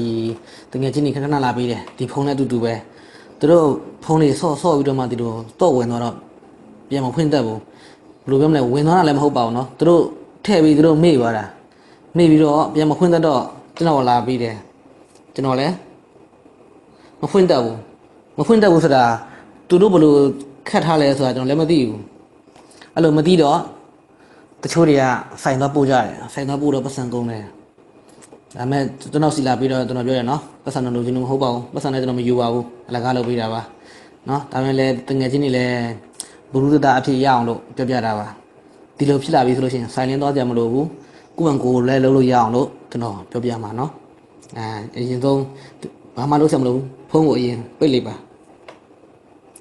ဒီတငယ်ချင်းတွေခဏခဏလာပေးတယ်ဒီဖုန်းနဲ့အတူတူပဲသူတို့ဖုန်းတွေဆော့ဆော့ပြီးတော့မှဒီလိုတော့ဝင်သွားတော့ပြန်မဖွင့်တတ်ဘူးဘယ်လိုပြောမလဲဝင်သွားတာလည်းမဟုတ်ပါဘူးเนาะသူတို့ထည့်ပြီးသူတို့မေ့သွားတာမေ့ပြီးတော့ပြန်မဖွင့်တတ်တော့ကျွန်တော်လာပေးတယ်ကျွန်တော်လည်းမဖွင့်တတ်ဘူးမဖွင့်တတ်ဘူးဆိုတာသူတို့ဘယ်လိုခတ်ထားလဲဆိုတာကျွန်တော်လည်းမသိဘူးအဲ့လိုမသိတော့တချို့တွေကဆိုင်သွားပို့ကြတယ်ဆိုင်သွားပို့တော့ပတ်စံကုန်တယ် ဒါပေမဲ့ကျွန်တော်စီလာပြီးတော့ကျွန်တော်ပြောရနော်ပတ်စံတော်လိုချင်လို့မဟုတ်ပါဘူးပတ်စံလည်းကျွန်တော်မယူပါဘူးအလကားလုပ်ပေးတာပါနော်ဒါပေမဲ့လည်းတငယ်ချင်းတွေလည်းဘုရုဒတာအဖြစ်ရအောင်လို့ပြောပြတာပါဒီလိုဖြစ်လာပြီဆိုလို့ရှိရင်ဆိုင်လင်းသွားကြမလို့ဘူးကိုယ့်ဘန်ကိုယ်လည်းလုပ်လို့ရအောင်လို့ကျွန်တော်ပြောပြမှာနော်အဲအရင်ဆုံးဘာမှလုပ်ဆက်မလို့ဘူးဖုန်းကိုအရင်ပိတ်လိုက်ပါ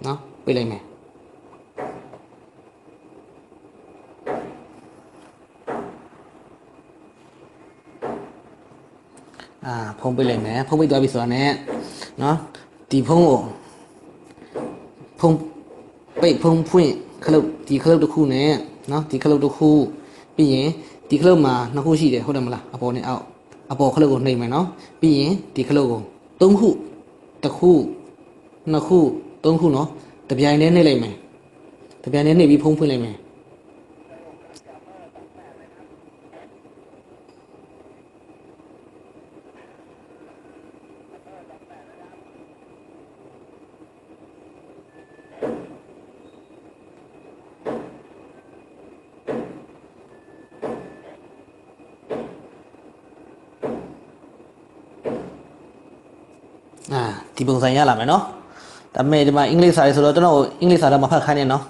နော်ပိတ်လိုက်မယ် အာဖုန်းပိတ်လိုက်မယ်ဖုန်းပိတ်သွားပြီဆိုတာနဲ့နော်ဒီဖုန်းကိုဖုန်းပိတ်ဖုန်းဖွင့်ခလုတ်ဒီခလုတ်တစ်ခုနဲ့နော်ဒီခလုတ်တစ်ခုပြီးရင်ဒီခလုတ်မှာနှစ်ခုရှိတယ်ဟုတ်တယ်မလားအပေါ်နဲ့အောက်အပေါ်ခလုတ်ကိုနှိပ်မယ်နော်ပြီးရင်ဒီခလုတ်ကိုသုံးခုတစ်ခုနှစ်ခုသုံးခုနော်တပြိုင်တည်းနှိပ်လိုက်မယ်တပြိုင်တည်းနှိပ်ပြီးဖုန်းဖွင့်လိုက်မယ် အာဒီပုံစံရလာမယ်နော်ဒါပေမဲ့ဒီမှာအင်္ဂလိပ်စာရေးဆိုတော့ကျွန်တော်အင်္ဂလိပ်စာတော့မဖတ်ခိုင်းနဲ့နော်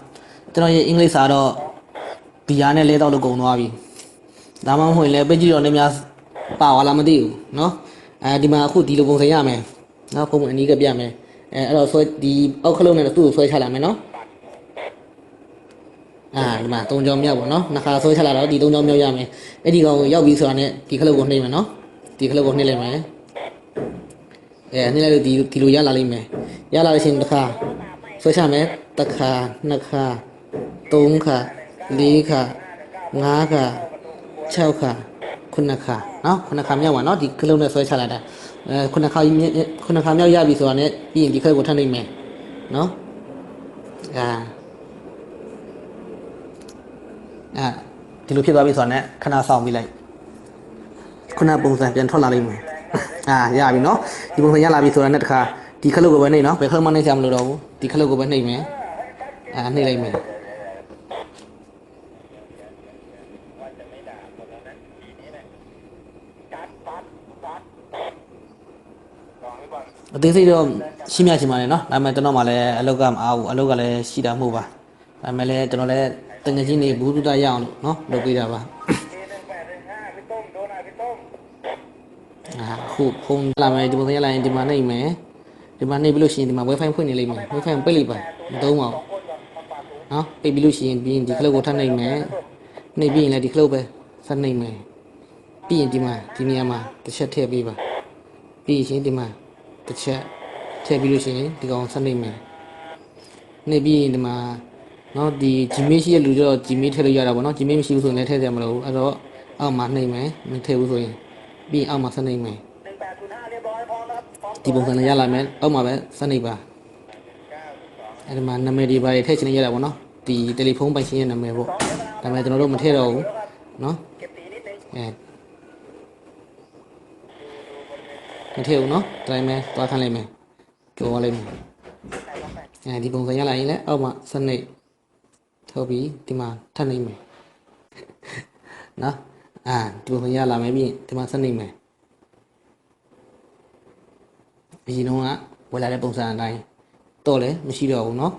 ကျွန်တော်ရဲ့အင်္ဂလိပ်စာတော့ဘီယာနဲ့လဲတော့လို့ကုန်သွားပြီဒါမှမဟုတ်ရင်လည်းပက်ကြည့်တော့နေများပါသွားလားမသိဘူးနော်အဲဒီမှာအခုဒီလိုပုံစံရမယ်နော်ဖုန်းအနီးကပြမယ်အဲအဲ့တော့ဆွဲဒီအောက်ခလုံးနဲ့သူ့ကိုဆွဲချလာမယ်နော်အာဒီမှာ၃ကြောင်မြောက်ပေါ့နော်နှစ်ခါဆွဲချလာတော့ဒီ၃ကြောင်မြောက်ရမယ်အဲ့ဒီကောင်ကိုရောက်ပြီဆိုတာနဲ့ဒီခလုတ်ကိုနှိမ့်မယ်နော်ဒီခလုတ်ကိုနှိမ့်လိုက်မယ် အဲနေ့လိုက်လို့ဒီဒီလိုရလာလိမ့်မယ်ရလာလို့ရှိရင်တစ်ခါဆွဲချမယ်တစ်ခါနှစ်ခါသုံးခါလေးခါငါးခါ၆ခါခုနှစ်ခါနော်ခုနှစ်ခါမြောက်ပါနော်ဒီခလုံးနဲ့ဆွဲချလိုက်တာအဲခုနှစ်ခါကြီးမြင့်ခုနှစ်ခါမြောက်ရပြီဆိုတာနဲ့ပြီးရင်ဒီခလုတ်ကိုထပ်နိုင်မယ်နော်အာအာဒီလိုဖြစ်သွားပြီဆိုတာနဲ့ခဏဆောင်ပြီးလိုက်ခုနပုံစံပြန်ထွက်လာလိမ့်မယ် အာရပြီနော်ဒီပုံစံရလာပြီဆိုတာနဲ့တခါဒီခလုတ်ကိုပဲနှိပ်နော်ဘယ်ခလုတ်မှနှိပ်ချမလို့တော့ဘူးဒီခလုတ်ကိုပဲနှိပ်မယ်အာနှိပ်လိုက်မယ်အသေးစိတ်တော့ရှင်းပြချင်ပါတယ်နော်ဒါပေမဲ့ကျွန်တော်မှလည်းအလုပ်ကမအားဘူးအလုပ်ကလည်းရှိတာမဟုတ်ပါဒါပေမဲ့လည်းကျွန်တော်လည်းတငယ်ချင်းတွေဘူးတူတရအောင်လို့နော်လုပ်ပေးတာပါ အာခုဖုန်းလာမယ်ဒီပုံစံရလာရင်ဒီမှာနှိပ်မယ်ဒီမှာနှိပ်ပြီးလို့ရှိရင်ဒီမှာ wifi ဖွင့်နေလိမ့်မယ် wifi ကိုပိတ်လိုက်ပါမသုံးပါဘူးနော်ပိတ်ပြီးလို့ရှိရင်ပြီးရင်ဒီခလုတ်ကိုထပ်နှိပ်မယ်နှိပ်ပြီးရင်လည်းဒီခလုတ်ပဲဆက်နှိပ်မယ်ပြီးရင်ဒီမှာဒီနေရာမှာတစ်ချက်ထည့်ပေးပါပြီးရင်ဒီမှာတစ်ချက်ထည့်ပြီးလို့ရှိရင်ဒီကောင်ဆက်နှိပ်မယ်နှိပ်ပြီးရင်ဒီမှာနော်ဒီ Gmail ရှိတဲ့လူကျတော့ Gmail ထည့်လို့ရတာပေါ့နော် Gmail မရှိဘူးဆိုရင်လည်းထည့်ကြမလို့အဲ့တော့အောက်မှာနှိပ်မယ်မထည့်ဘူးဆိုရင် ပြီးရင်အောက်မှာဆက်နေမယ်ဒီပုံစံနဲ့ရလာမယ်အောက်မှာပဲဆက်နေပါအဲဒီမှာနာမည်ဒီပါတွေထည့်ချင်နေရတာပေါ့နော်ဒီတယ်လီဖုန်းပိုင်ရှင်ရဲ့နာမည်ပေါ့ဒါပေမဲ့ကျွန်တော်တို့မထည့်တော့ဘူးနော်အဲမထည့်ဘူးနော်ဒါပေမဲ့သွားခိုင်းလိုက်မယ်ကြော်သွားလိုက်မယ်အဲဒီပုံစံရလာရင်လည်းအောက်မှာဆက်နေထုတ်ပြီးဒီမှာထပ်နေမယ်နော် အာဒီပုံစံရလာမယ်ပြီးရင်ဒီမှာဆက်နေမယ်အရင်တော့ကဝယ်လာတဲ့ပုံစံအတိုင်းတော့လည်းမရှိတော့ဘူးเนาะ